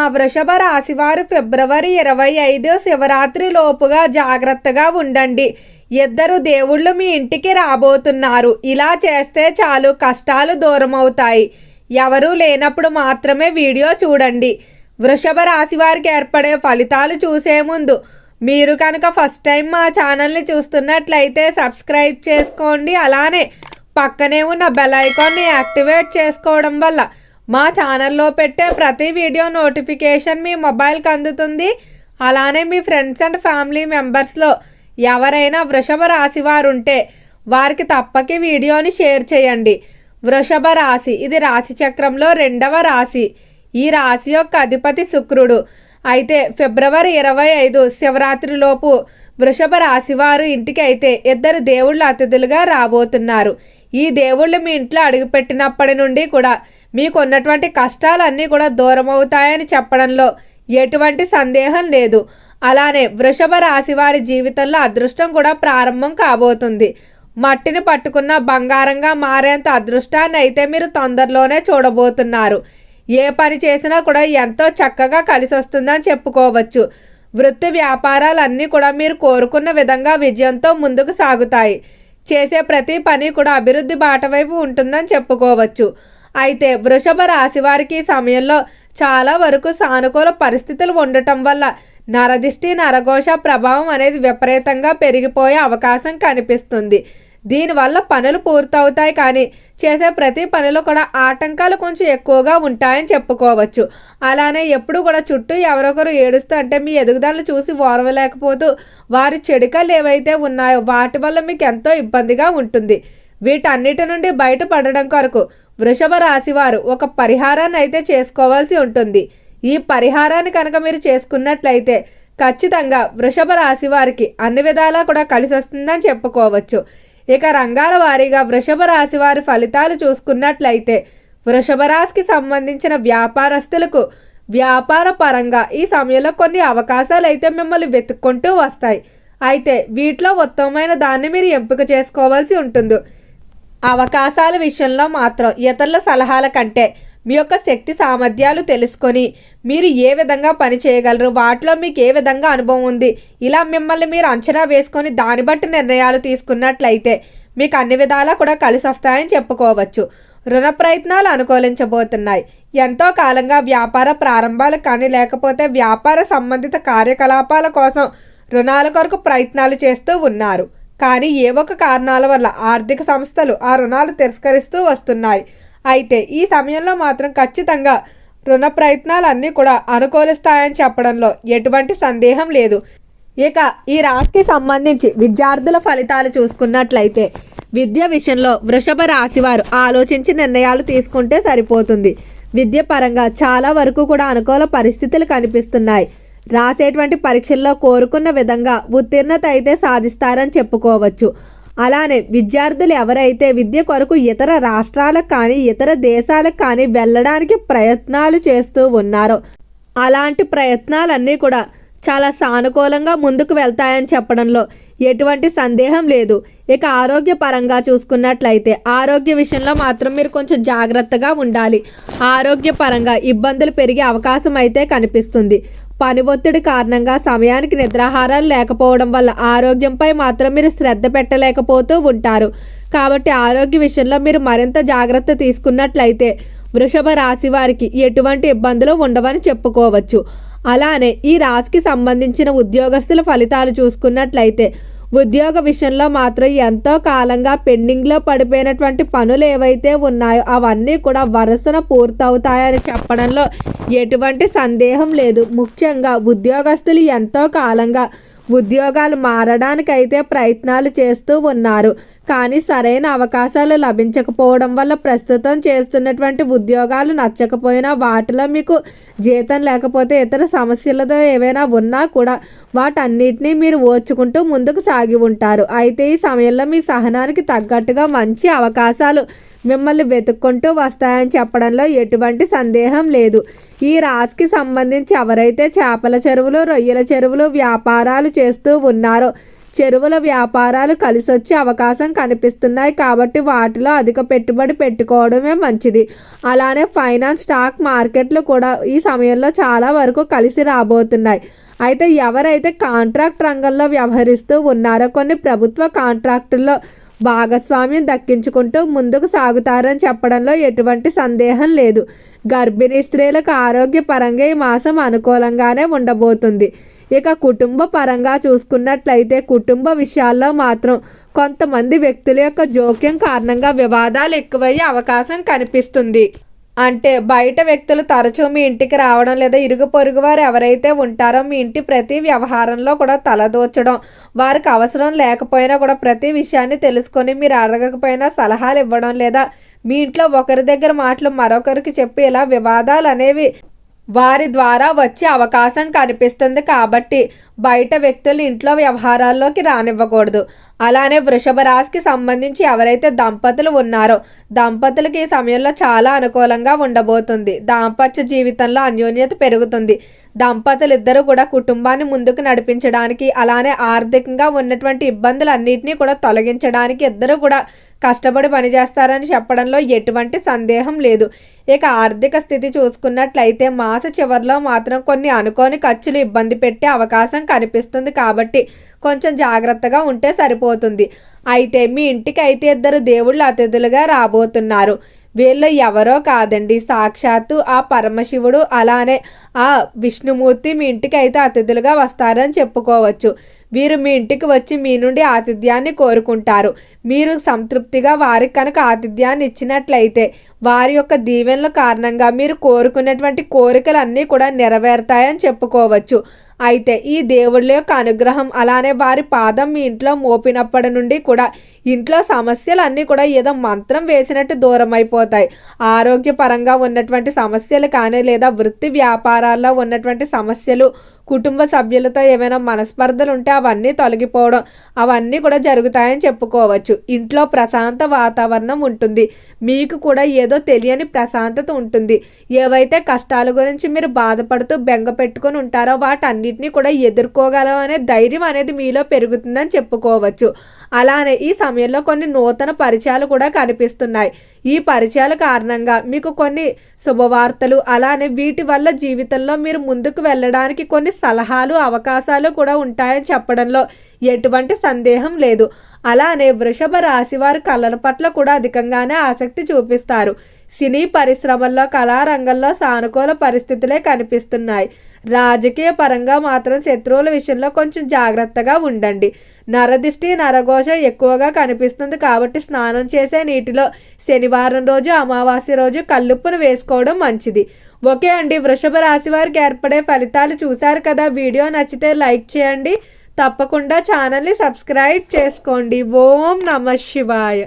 ఆ వృషభ రాశివారు ఫిబ్రవరి ఇరవై ఐదు శివరాత్రి లోపుగా జాగ్రత్తగా ఉండండి. ఇద్దరు దేవుళ్ళు మీ ఇంటికి రాబోతున్నారు. ఇలా చేస్తే చాలు కష్టాలు దూరం అవుతాయి ఎవరూ లేనప్పుడు మాత్రమే వీడియో చూడండి. వృషభ రాశి వారికి ఏర్పడే ఫలితాలు చూసే ముందు మీరు కనుక ఫస్ట్ టైం మా ఛానల్ని చూస్తున్నట్లయితే సబ్స్క్రైబ్ చేసుకోండి. అలానే పక్కనే ఉన్న బెల్ ఐకాన్ని యాక్టివేట్ చేసుకోవడం వల్ల మా ఛానల్లో పెట్టే ప్రతి వీడియో నోటిఫికేషన్ మీ మొబైల్కి అందుతుంది. అలానే మీ ఫ్రెండ్స్ అండ్ ఫ్యామిలీ మెంబర్స్లో ఎవరైనా వృషభ రాశి వారు ఉంటే వారికి తప్పకి వీడియోని షేర్ చేయండి. వృషభ రాశి ఇది రాశి చక్రంలో రెండవ రాశి. ఈ రాశి యొక్క అధిపతి శుక్రుడు. అయితే ఫిబ్రవరి ఇరవై ఐదు శివరాత్రిలోపు వృషభ రాశి వారు ఇంటికి అయితే ఇద్దరు దేవుళ్ళు అతిథులుగా రాబోతున్నారు. ఈ దేవుళ్ళు మీ ఇంట్లో అడుగుపెట్టినప్పటి నుండి కూడా మీకు ఉన్నటువంటి కష్టాలన్నీ కూడా దూరం అవుతాయని చెప్పడంలో ఎటువంటి సందేహం లేదు. అలానే వృషభ రాశి వారి జీవితంలో అదృష్టం కూడా ప్రారంభం కాబోతుంది. మట్టిని పట్టుకున్న బంగారంగా మారేంత అదృష్టాన్ని అయితే మీరు తొందరలోనే చూడబోతున్నారు. ఏ పని చేసినా కూడా ఎంతో చక్కగా కలిసి వస్తుందని చెప్పుకోవచ్చు. వృత్తి వ్యాపారాలన్నీ కూడా మీరు కోరుకున్న విధంగా విజయంతో ముందుకు సాగుతాయి. చేసే ప్రతి పని కూడా అభివృద్ధి బాట వైపు ఉంటుందని చెప్పుకోవచ్చు. అయితే వృషభ రాశి వారికి ఈ సమయంలో చాలా వరకు సానుకూల పరిస్థితులు ఉండటం వల్ల నరదిష్టి నరఘోష ప్రభావం అనేది విపరీతంగా పెరిగిపోయే అవకాశం కనిపిస్తుంది. దీనివల్ల పనులు పూర్తవుతాయి కానీ చేసే ప్రతి పనిలో కూడా ఆటంకాలు కొంచెం ఎక్కువగా ఉంటాయని చెప్పుకోవచ్చు. అలానే ఎప్పుడు కూడా చుట్టూ ఎవరొకరు ఏడుస్తూ అంటే మీ ఎదుగుదలను చూసి ఓర్వలేకపోతూ వారి చెడుకలు ఏవైతే ఉన్నాయో వాటి వల్ల మీకు ఎంతో ఇబ్బందిగా ఉంటుంది. వీటన్నిటి నుండి బయటపడడం కొరకు వృషభ రాశివారు ఒక పరిహారాన్ని అయితే చేసుకోవాల్సి ఉంటుంది. ఈ పరిహారాన్ని కనుక మీరు చేసుకున్నట్లయితే ఖచ్చితంగా వృషభ రాశి వారికి అన్ని విధాలా కూడా కలిసి వస్తుందని చెప్పుకోవచ్చు. ఇక రంగాల వారీగా వృషభ రాశి వారి ఫలితాలు చూసుకున్నట్లయితే వృషభ రాశికి సంబంధించిన వ్యాపారస్తులకు వ్యాపార పరంగా ఈ సమయంలో కొన్ని అవకాశాలు అయితే మిమ్మల్ని వెతుక్కుంటూ వస్తాయి. అయితే వీటిలో ఉత్తమమైన దాన్ని మీరు ఎంపిక చేసుకోవాల్సి ఉంటుంది. అవకాశాల విషయంలో మాత్రం ఇతరుల సలహాల కంటే మీ యొక్క శక్తి సామర్థ్యాలు తెలుసుకొని మీరు ఏ విధంగా పని చేయగలరు వాటిలో మీకు ఏ విధంగా అనుభవం ఉంది ఇలా మిమ్మల్ని మీరు అంచనా వేసుకొని దాన్ని బట్టి నిర్ణయాలు తీసుకున్నట్లయితే మీకు అన్ని విధాలా కూడా కలిసి వస్తాయని చెప్పుకోవచ్చు. రుణ ప్రయత్నాలు అనుకూలించబోతున్నాయి. ఎంతో కాలంగా వ్యాపార ప్రారంభాలు కానీ లేకపోతే వ్యాపార సంబంధిత కార్యకలాపాల కోసం రుణాల కొరకు ప్రయత్నాలు చేస్తూ ఉన్నారు. కానీ ఏ ఒక కారణాల వల్ల ఆర్థిక సంస్థలు ఆ రుణాలు తిరస్కరిస్తూ వస్తున్నాయి? అయితే ఈ సమయంలో మాత్రం ఖచ్చితంగా రుణ ప్రయత్నాలన్నీ కూడా అనుకూలిస్తాయని చెప్పడంలో ఎటువంటి సందేహం లేదు. ఇక ఈ రాశికి సంబంధించి విద్యార్థుల ఫలితాలు చూసుకున్నట్లయితే విద్య విషయంలో వృషభ రాశి వారు ఆలోచించి నిర్ణయాలు తీసుకుంటే సరిపోతుంది. విద్య పరంగా చాలా వరకు కూడా అనుకూల పరిస్థితులు కనిపిస్తున్నాయి. రాసేటువంటి పరీక్షల్లో కోరుకున్న విధంగా ఉత్తీర్ణత అయితే సాధిస్తారని చెప్పుకోవచ్చు. అలానే విద్యార్థులు ఎవరైతే విద్య కొరకు ఇతర రాష్ట్రాలకు కానీ ఇతర దేశాలకు కానీ వెళ్ళడానికి ప్రయత్నాలు చేస్తూ ఉన్నారో అలాంటి ప్రయత్నాలన్నీ కూడా చాలా సానుకూలంగా ముందుకు వెళ్తాయని చెప్పడంలో ఎటువంటి సందేహం లేదు. ఇక ఆరోగ్యపరంగా చూసుకున్నట్లయితే ఆరోగ్య విషయంలో మాత్రం మీరు కొంచెం జాగ్రత్తగా ఉండాలి. ఆరోగ్యపరంగా ఇబ్బందులు పెరిగే అవకాశం అయితే కనిపిస్తుంది. పని ఒత్తిడి కారణంగా సమయానికి నిద్రాహారాలు లేకపోవడం వల్ల ఆరోగ్యంపై మాత్రం మీరు శ్రద్ధ పెట్టలేకపోతూ ఉంటారు. కాబట్టి ఆరోగ్య విషయంలో మీరు మరింత జాగ్రత్త తీసుకున్నట్లయితే వృషభ రాశి వారికి ఎటువంటి ఇబ్బందులు ఉండవని చెప్పుకోవచ్చు. అలానే ఈ రాశికి సంబంధించిన ఉద్యోగస్తుల ఫలితాలు చూసుకున్నట్లయితే ఉద్యోగ విషయంలో మాత్రం ఎంతో కాలంగా పెండింగ్లో పడిపోయినటువంటి పనులు ఏవైతే ఉన్నాయో అవన్నీ కూడా వరుసన పూర్తవుతాయని చెప్పడంలో ఎటువంటి సందేహం లేదు. ముఖ్యంగా ఉద్యోగస్తులు ఎంతో కాలంగా ఉద్యోగాలు మారడానికైతే ప్రయత్నాలు చేస్తూ ఉన్నారు. కానీ సరైన అవకాశాలు లభించకపోవడం వల్ల ప్రస్తుతం చేస్తున్నటువంటి ఉద్యోగాలు నచ్చకపోయినా వాటిలో మీకు జీతం లేకపోతే ఇతర సమస్యలతో ఏవైనా ఉన్నా కూడా వాటన్నిటినీ మీరు ఓర్చుకుంటూ ముందుకు సాగి ఉంటారు. అయితే ఈ సమయంలో మీ సహనానికి తగ్గట్టుగా మంచి అవకాశాలు మిమ్మల్ని వెతుక్కుంటూ వస్తాయని చెప్పడంలో ఎటువంటి సందేహం లేదు. ఈ రాశికి సంబంధించి ఎవరైతే చేపల చెరువులు రొయ్యల చెరువులు వ్యాపారాలు చేస్తూ ఉన్నారో చెరువుల వ్యాపారాలు కలిసొచ్చే అవకాశం కనిపిస్తున్నాయి కాబట్టి వాటిలో అధిక పెట్టుబడి పెట్టుకోవడమే మంచిది. అలానే ఫైనాన్స్ స్టాక్ మార్కెట్లు కూడా ఈ సమయంలో చాలా వరకు కలిసి రాబోతున్నాయి. అయితే ఎవరైతే కాంట్రాక్ట్ రంగంలో వ్యవహరిస్తూ ఉన్నారో కొన్ని ప్రభుత్వ కాంట్రాక్టుల్లో భాగస్వామ్యం దక్కించుకుంటూ ముందుకు సాగుతారని చెప్పడంలో ఎటువంటి సందేహం లేదు. గర్భిణీ స్త్రీలకు ఆరోగ్యపరంగా ఈ మాసం అనుకూలంగానే ఉండబోతుంది. ఇక కుటుంబ పరంగా చూసుకున్నట్లయితే కుటుంబ విషయాల్లో మాత్రం కొంతమంది వ్యక్తుల యొక్క జోక్యం కారణంగా వివాదాలు ఎక్కువయ్యే అవకాశం కనిపిస్తుంది. అంటే బయట వ్యక్తులు తరచూ మీ ఇంటికి రావడం లేదా ఇరుగు పొరుగు వారు ఎవరైతే ఉంటారో మీ ఇంటి ప్రతి వ్యవహారంలో కూడా తలదోచడం వారికి అవసరం లేకపోయినా కూడా ప్రతి విషయాన్ని తెలుసుకొని మీరు అడగకపోయినా సలహాలు ఇవ్వడం లేదా మీ ఇంట్లో ఒకరి దగ్గర మాటలు మరొకరికి చెప్పి ఇలా వివాదాలు అనేవి వారి ద్వారా వచ్చే అవకాశం కనిపిస్తుంది కాబట్టి బయట వ్యక్తులు ఇంట్లో వ్యవహారాల్లోకి రానివ్వకూడదు. అలానే వృషభ రాశికి సంబంధించి ఎవరైతే దంపతులు ఉన్నారో దంపతులకి ఈ సమయంలో చాలా అనుకూలంగా ఉండబోతుంది. దాంపత్య జీవితంలో అన్యోన్యత పెరుగుతుంది. దంపతులు ఇద్దరు కూడా కుటుంబాన్ని ముందుకు నడిపించడానికి అలానే ఆర్థికంగా ఉన్నటువంటి ఇబ్బందులన్నింటినీ కూడా తొలగించడానికి ఇద్దరు కూడా కష్టపడి పనిచేస్తారని చెప్పడంలో ఎటువంటి సందేహం లేదు. ఇక ఆర్థిక స్థితి చూసుకున్నట్లయితే మాస చివరిలో మాత్రం కొన్ని అనుకోని ఖర్చులు ఇబ్బంది పెట్టే అవకాశం కనిపిస్తుంది కాబట్టి కొంచెం జాగ్రత్తగా ఉంటే సరిపోతుంది. అయితే మీ ఇంటికి అయితే ఇద్దరు దేవుళ్ళు అతిథులుగా రాబోతున్నారు. వీళ్ళు ఎవరో కాదండి. సాక్షాత్తు ఆ పరమశివుడు అలానే ఆ విష్ణుమూర్తి మీ ఇంటికి అయితే అతిథులుగా వస్తారని చెప్పుకోవచ్చు. వీరు మీ ఇంటికి వచ్చి మీ నుండి ఆతిథ్యాన్ని కోరుకుంటారు. మీరు సంతృప్తిగా వారికి కనుక ఆతిథ్యాన్ని ఇచ్చినట్లయితే వారి యొక్క దీవెనల కారణంగా మీరు కోరుకున్నటువంటి కోరికలన్నీ కూడా నెరవేరుతాయని చెప్పుకోవచ్చు. అయితే ఈ దేవుళ్ళ యొక్క అనుగ్రహం అలానే వారి పాదం మీ ఇంట్లో మోపినప్పటి నుండి కూడా ఇంట్లో సమస్యలు అన్నీ కూడా ఏదో మంత్రం వేసినట్టు దూరం అయిపోతాయి ఆరోగ్యపరంగా ఉన్నటువంటి సమస్యలు కానీ లేదా వృత్తి వ్యాపారాల్లో ఉన్నటువంటి సమస్యలు కుటుంబ సభ్యులతో ఏమైనా మనస్పర్ధలు ఉంటే అవన్నీ తొలగిపోవడం అవన్నీ కూడా జరుగుతాయని చెప్పుకోవచ్చు. ఇంట్లో ప్రశాంత వాతావరణం ఉంటుంది. మీకు కూడా ఏదో తెలియని ప్రశాంతత ఉంటుంది. ఏవైతే కష్టాల గురించి మీరు బాధపడుతూ బెంగ పెట్టుకుని ఉంటారో వాటన్నిటిని కూడా ఎదుర్కోగలం అనే ధైర్యం అనేది మీలో పెరుగుతుందని చెప్పుకోవచ్చు. అలానే ఈ సమయంలో కొన్ని నూతన పరిచయాలు కూడా కనిపిస్తున్నాయి. ఈ పరిచయాల కారణంగా మీకు కొన్ని శుభవార్తలు అలానే వీటి వల్ల జీవితంలో మీరు ముందుకు వెళ్ళడానికి కొన్ని సలహాలు అవకాశాలు కూడా ఉంటాయని చెప్పడంలో ఎటువంటి సందేహం లేదు. అలానే వృషభ రాశి వారు కళల పట్ల కూడా అధికంగానే ఆసక్తి చూపిస్తారు. సినీ పరిశ్రమల్లో కళారంగంలో సానుకూల పరిస్థితులే కనిపిస్తున్నాయి. రాజకీయ పరంగా మాత్రం శత్రువుల విషయంలో కొంచెం జాగ్రత్తగా ఉండండి. నరదిష్టి నరఘోష ఎక్కువగా కనిపిస్తుంది కాబట్టి స్నానం చేసే నీటిలో శనివారం రోజు అమావాస్య రోజు కల్లుప్పును వేసుకోవడం మంచిది. ఓకే అండి వృషభ రాశి వారికి ఏర్పడే ఫలితాలు చూశారు కదా. వీడియో నచ్చితే లైక్ చేయండి. తప్పకుండా ఛానల్ని సబ్స్క్రైబ్ చేసుకోండి. ఓం నమ శివాయ.